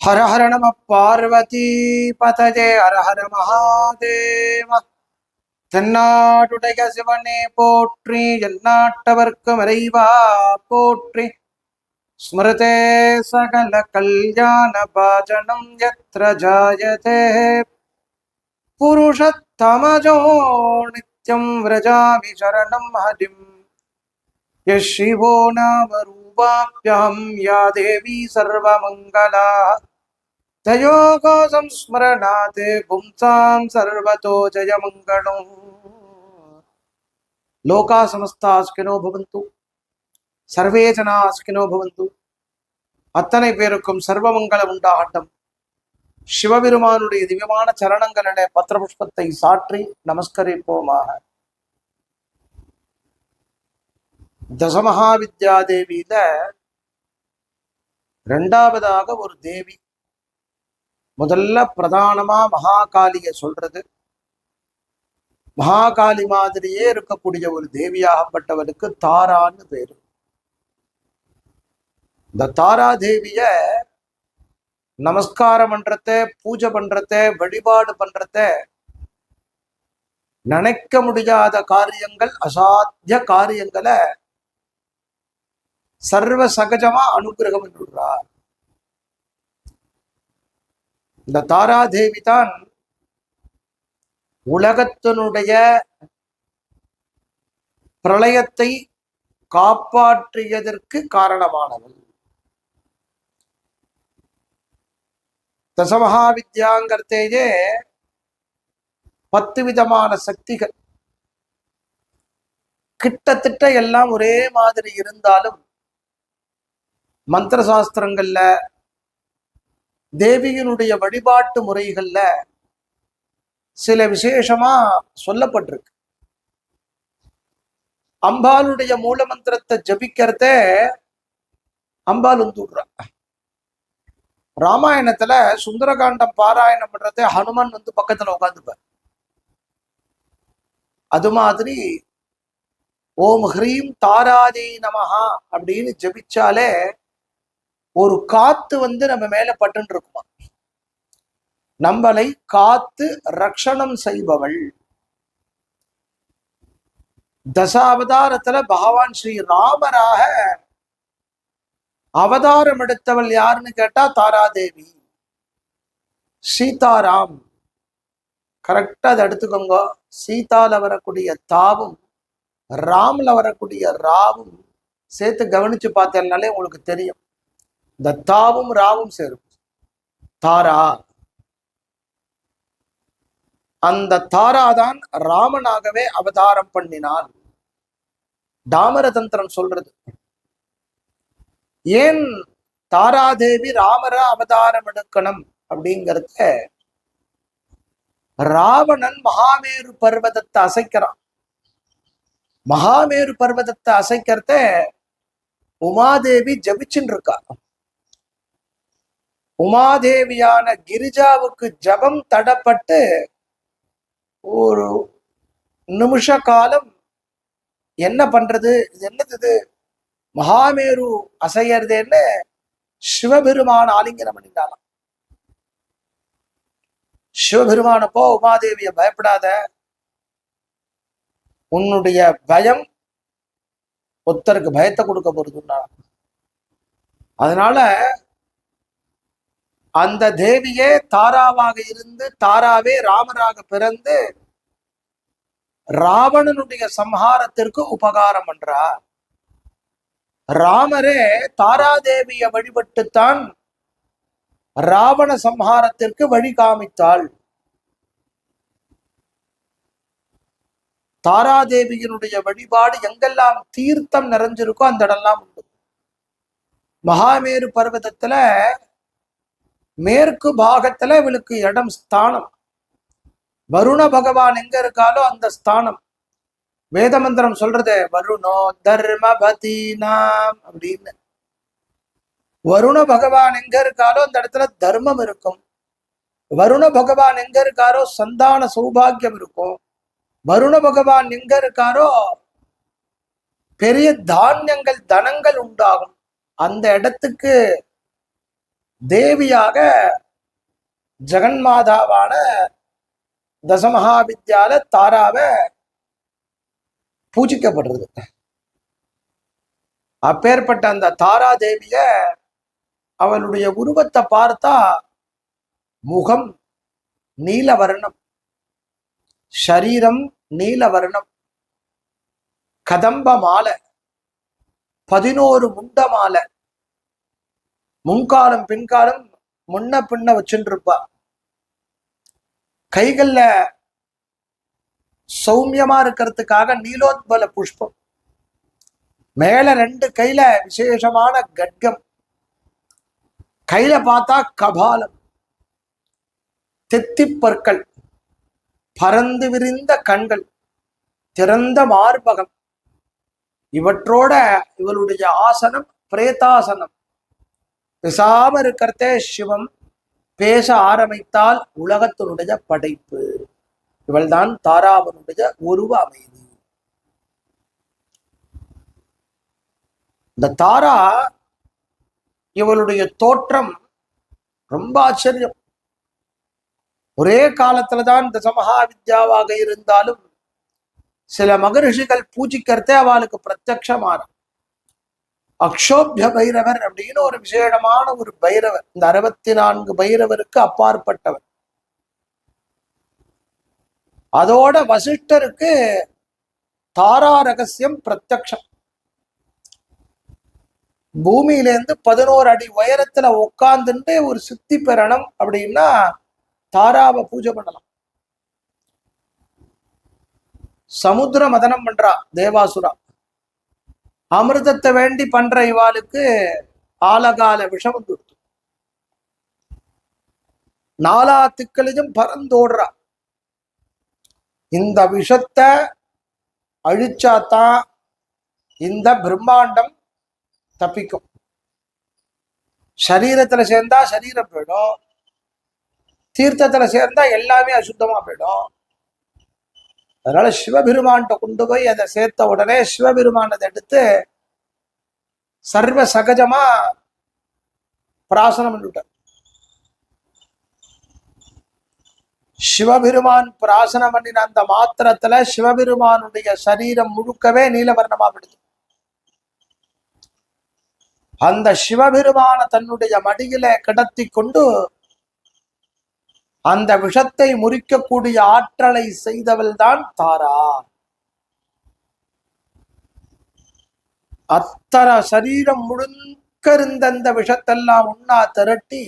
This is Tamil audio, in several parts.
ஹர ஹர நம பார்வதி பதஜே ஹர ஹர மகாதேவ தென்னாடுடைய சிவனே போற்றி எல்லாட்டவர்க்கும் இறைவா போற்றி. ஸ்மிருதே சகல கல்யாண பாஜனம் எத்திர ஜாயதே. புருஷத்தமஜோ நித்யம் விரஜாமி சரணம் ஹரிம். யஷிவோ நாம ரூபாபியம் யா தேவி சர்வமங்களா తయోగో సంస్మరణాత్ పుంసాం సర్వతో జయమంగళం లోకా సమస్తాస్కినో భవంతు సర్వే జనాస్కినో భవంతు அத்தனை பேருக்கும் சர்வமங்கள உண்டாகட்டும் சிவபெருமானுடைய திவ்யமான சரணங்களிலே பத்திரபுஷ்பத்தை சாற்றி நமஸ்கரிப்போமாக தசமகா வித்யா தேவியில ரெண்டாவதாக ஒரு தேவி முதல்ல பிரதானமா மகாகாளிய சொல்றது. மகாகாளி மாதிரியே இருக்கக்கூடிய ஒரு தேவியாகப்பட்டவருக்கு தாரான்னு பேரு. இந்த தாரா தேவிய நமஸ்காரம் பண்றத பூஜை பண்றத வழிபாடு பண்றத நினைக்க முடியாத காரியங்கள் அசாத்திய காரியங்களை சர்வ சகஜமா அனுகிரகம் சொல்றார். இந்த தாராதேவி தான் உலகத்தினுடைய பிரளயத்தை காப்பாற்றியதற்கு காரணமானவள். தசமகாவித்யாங்கிறதேயே பத்து விதமான சக்திகள். கிட்டத்தட்ட எல்லாம் ஒரே மாதிரி இருந்தாலும் மந்திர சாஸ்திரங்கள்ல தேவியினுடைய வழிபாட்டு முறைகள்ல சில விசேஷமா சொல்லப்பட்டிருக்கு. அம்பாளுடைய மூல மந்திரத்தை ஜபிக்கிறத அம்பாள் வந்துடுறா ராமாயணத்துல சுந்தரகாண்டம் பாராயணம் பண்றத ஹனுமன் வந்து பக்கத்துல உட்காந்துப்பார் அது மாதிரி ஓம் ஹ்ரீம் தாராதி நமஹா அப்படின்னு ஜபிச்சாலே ஒரு காத்து வந்து நம்ம மேல பட்டுன்னு இருக்குமா? நம்மளை காத்து ரக்ஷணம் செய்பவள். தசாவதாரத்துல பகவான் ஸ்ரீ ராமராக அவதாரம் எடுத்தவள் யாருன்னு கேட்டா தாராதேவி. சீதாராம். கரெக்டா அதை எடுத்துக்கோங்க. சீதால வரக்கூடிய தாவும் ராம்ல வரக்கூடிய ராவும் சேர்த்து கவனிச்சு பார்த்தேன்னாலே உங்களுக்கு தெரியும். இந்த தாவும் ராவும் சேரும். தாரா. அந்த தாராதான் ராமனாகவே அவதாரம் பண்ணினான். தாமரதந்திரம் சொல்றது. ஏன் தாராதேவி ராமரா அவதாரம் எடுக்கணும் அப்படிங்கிறத ராவணன் மகாமேரு பர்வதத்தை அசைக்கிறான். மகாமேரு பர்வதத்தை அசைக்கிறத உமாதேவி ஜபிச்சுன்னு இருக்கா. உமாதேவியான கிரிஜாவுக்கு ஜபம் தடப்பட்டு ஒரு நிமிஷ காலம் என்ன பண்றது? இது என்னது இது? மகாமேரு அசையறதுன்னு சிவபெருமான் ஆலிங்கனம் பண்ணிட்டாலாம் சிவபெருமானப்போ உமாதேவிய பயப்படாத. உன்னுடைய பயம் ஒருத்தருக்கு பயத்தை கொடுக்க போறதுன்னா அதனால அந்த தேவியே தாராவாக இருந்து தாராவே ராமராக பிறந்து ராவணனுடைய சம்ஹாரத்திற்கு உபகாரம் பண்றா. ராமரே தாராதேவிய வழிபட்டுத்தான் ராவண சம்ஹாரத்திற்கு வழி காமித்தாள். தாராதேவியினுடைய வழிபாடு எங்கெல்லாம் தீர்த்தம் நிறைஞ்சிருக்கோ அந்த இடம்லாம் உண்டு. மகாமேரு பர்வதத்துல மேற்கு பாகத்துல இவளுக்கு இடம் ஸ்தானம். வருண பகவான் எங்க இருக்காலோ அந்த ஸ்தானம். வேத மந்திரம் சொல்றது வருணோ தர்மபதி நாம் அப்படின்னு. வருண பகவான் எங்க இருக்காலோ அந்த இடத்துல தர்மம் இருக்கும். வருண பகவான் எங்க இருக்காரோ சந்தான சௌபாகியம் இருக்கும். வருண பகவான் எங்க இருக்காரோ பெரிய தானியங்கள் தனங்கள் உண்டாகும். அந்த இடத்துக்கு தேவியாக ஜெகன்மாதாவான தசமகாவித்யால தாராவை பூஜிக்கப்படுறது. அப்பேற்பட்ட அந்த தாரா தேவிய அவளுடைய உருவத்தை பார்த்தா முகம் நீலவர்ணம் ஷரீரம் நீலவர்ணம் கதம்ப மாலை பதினோரு முண்ட மாலை முன்காலம் பின்காலம் முன்ன பின்ன வச்சுட்டு இருப்பா கைகள்ல சௌமியமா இருக்கிறதுக்காக நீலோத்பல புஷ்பம். மேல ரெண்டு கையில விசேஷமான கட்கம். கையில பார்த்தா கபாலம். தெத்திப்பற்கள் பறந்து விரிந்த கண்கள். திறந்த மார்பகம். இவற்றோட இவளுடைய ஆசனம் பிரேதாசனம். பேசாம இருக்கிறதே சிவம். பேச ஆரம்பித்தால் உலகத்தினுடைய படைப்பு. இவள்தான் தாராவனுடைய உருவ அமைதி. இந்த தாரா இவளுடைய தோற்றம் ரொம்ப ஆச்சரியம். ஒரே காலத்துலதான் இந்த வித்யாவாக இருந்தாலும் சில மகரிஷிகள் பூஜிக்கிறதே அவளுக்கு பிரத்யக்ஷமாறும் அக்ஷோபிய பைரவர் அப்படின்னு ஒரு விசேடமான ஒரு பைரவர். இந்த அறுபத்தி நான்கு பைரவருக்கு அப்பாற்பட்டவர். அதோட வசிஷ்டருக்கு தாரா ரகசியம் பிரத்யக்ஷம். பூமியிலேருந்து பதினோரு அடி உயரத்துல உட்கார்ந்துட்டு ஒரு சித்தி பெறணும் அப்படின்னா தாராவை பூஜை பண்ணலாம். சமுத்திர மதனம் பண்றா தேவாசுரா. அமிர்தத்தை வேண்டி பண்ற இவாளுக்கு ஆலகால விஷம் கொடுத்து. நாலா திக்களிலும் பறந்தோடுறா. இந்த விஷத்தை அழிச்சாதான் இந்த பிரம்மாண்டம் தப்பிக்கும். சரீரத்துல சேர்ந்தா சரீரம் போயிடும். தீர்த்தத்துல சேர்ந்தா எல்லாமே அசுத்தமா போயிடும். அதனால சிவபெருமான்கிட்ட கொண்டு போய் அதை சேர்த்த உடனே சிவபெருமான் அதை எடுத்து சர்வ சகஜமா பிராசனம் பண்ணிவிட்டார். சிவபெருமான் பிராசனம் பண்ணின அந்த மாத்திரத்துல சிவபெருமானுடைய சரீரம் முழுக்கவே நீலவர்ணமா விடுது அந்த சிவபெருமான தன்னுடைய மடியில கிடத்தி கொண்டு அந்த விஷத்தை முறிக்கக்கூடிய ஆற்றலை செய்தவள் தான் தாரா. அத்தனை சரீரம் முழுக்க இருந்த அந்த விஷத்தெல்லாம் உண்ணா திரட்டி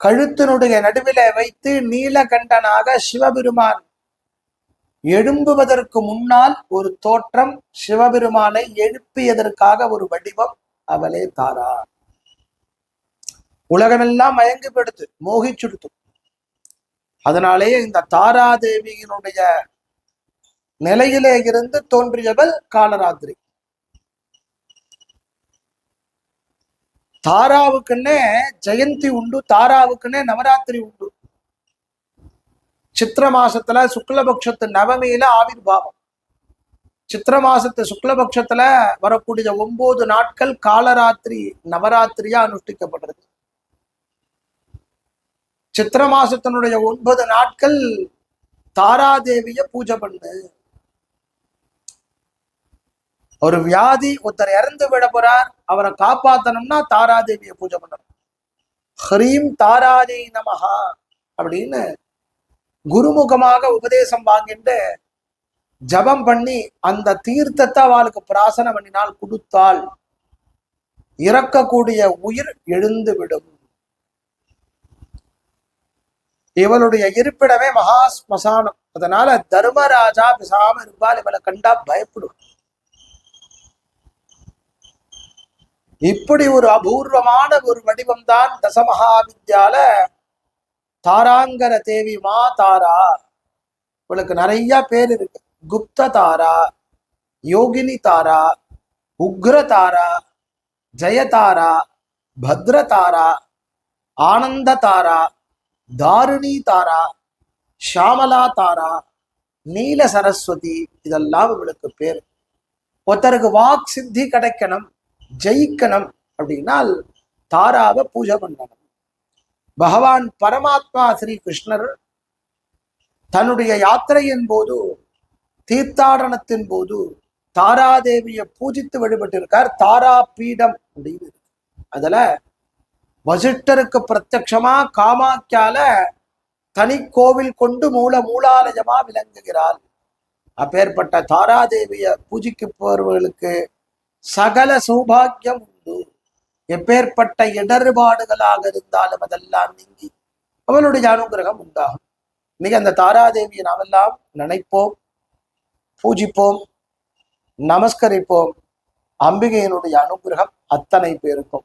கழுத்தினுடைய நடுவில வைத்து நீலகண்டனாக சிவபெருமான் எழும்புவதற்கு முன்னால் ஒரு தோற்றம் சிவபெருமானை எழுப்பியதற்காக ஒரு வடிவம் அவளே தாரா. உலகமெல்லாம் மயங்கி படுத்து மோகிச்சுடுத்து அதனாலேயே இந்த தாராதேவியினுடைய நிலையிலே இருந்து தோன்றியவள் காலராத்திரி. தாராவுக்குன்னே ஜெயந்தி உண்டு தாராவுக்குன்னே நவராத்திரி உண்டு. சித்திர மாசத்துல சுக்லபக்ஷத்து நவமியில ஆவிர்வாவம் சித்திர மாசத்து சுக்லபக்ஷத்துல வரக்கூடிய ஒன்பது நாட்கள் காலராத்திரி நவராத்திரியா அனுஷ்டிக்கப்படுறது. சித்திர மாசத்தினுடைய ஒன்பது நாட்கள் தாராதேவிய பூஜை பண்ணு. ஒரு வியாதி ஒருத்தர் இறந்து விட போறார் அவரை காப்பாத்தணும்னா தாராதேவிய பூஜை பண்ணணும். ஹரீம் தாராதே நமஹா அப்படின்னு குருமுகமாக உபதேசம் வாங்கிட்டு ஜபம் பண்ணி அந்த தீர்த்தத்தை அவளுக்கு பிராசனம் பண்ணினால் கொடுத்தால் இறக்கக்கூடிய உயிர் எழுந்து விடும். இவளுடைய இருப்பிடமே மகா ஸ்மசானம். அதனால தர்மராஜா பிசாம இருப்பால் இவளை கண்டா பயப்படும். இப்படி ஒரு அபூர்வமான ஒரு வடிவம் தான் தசமகாவித்யால தாராங்கர தேவி மா தாரா இவளுக்கு நிறைய பேர் இருக்கு. குப்த தாரா யோகினி தாரா உக்ர தாரா ஜெயதாரா பத்ர தாரா ஆனந்த தாரா தாருணி தாரா ஷாமலா தாரா நீல சரஸ்வதி இதெல்லாம் இவளுக்கு பேர். ஒருத்தருக்கு வாக் சித்தி கிடைக்கணும் ஜெயிக்கணும் அப்படின்னால் தாராவை பூஜை பண்ணணும். பகவான் பரமாத்மா ஸ்ரீ கிருஷ்ணர் தன்னுடைய யாத்திரையின் போது தீர்த்தாடனத்தின் போது தாராதேவியை பூஜித்து வழிபட்டிருக்கார். தாரா பீடம் அப்படின்னு அதுல வசிஷ்டருக்கு பிரத்யமா காமாக்கியால தனி கோவில் கொண்டு மூல மூலாலயமா விளங்குகிறாள். அப்பேற்பட்ட தாராதேவிய பூஜிக்கு போறவர்களுக்கு சகல சௌபாக்கியம் உண்டு. எப்பேற்பட்ட இடர்பாடுகளாக இருந்தாலும் அதெல்லாம் நீங்கி அவளுடைய அனுகிரகம் உண்டாகும். இன்னைக்கு அந்த தாராதேவியை நாமெல்லாம் நினைப்போம் பூஜிப்போம் நமஸ்கரிப்போம். அம்பிகையினுடைய அனுகிரகம் அத்தனை பேருக்கும்.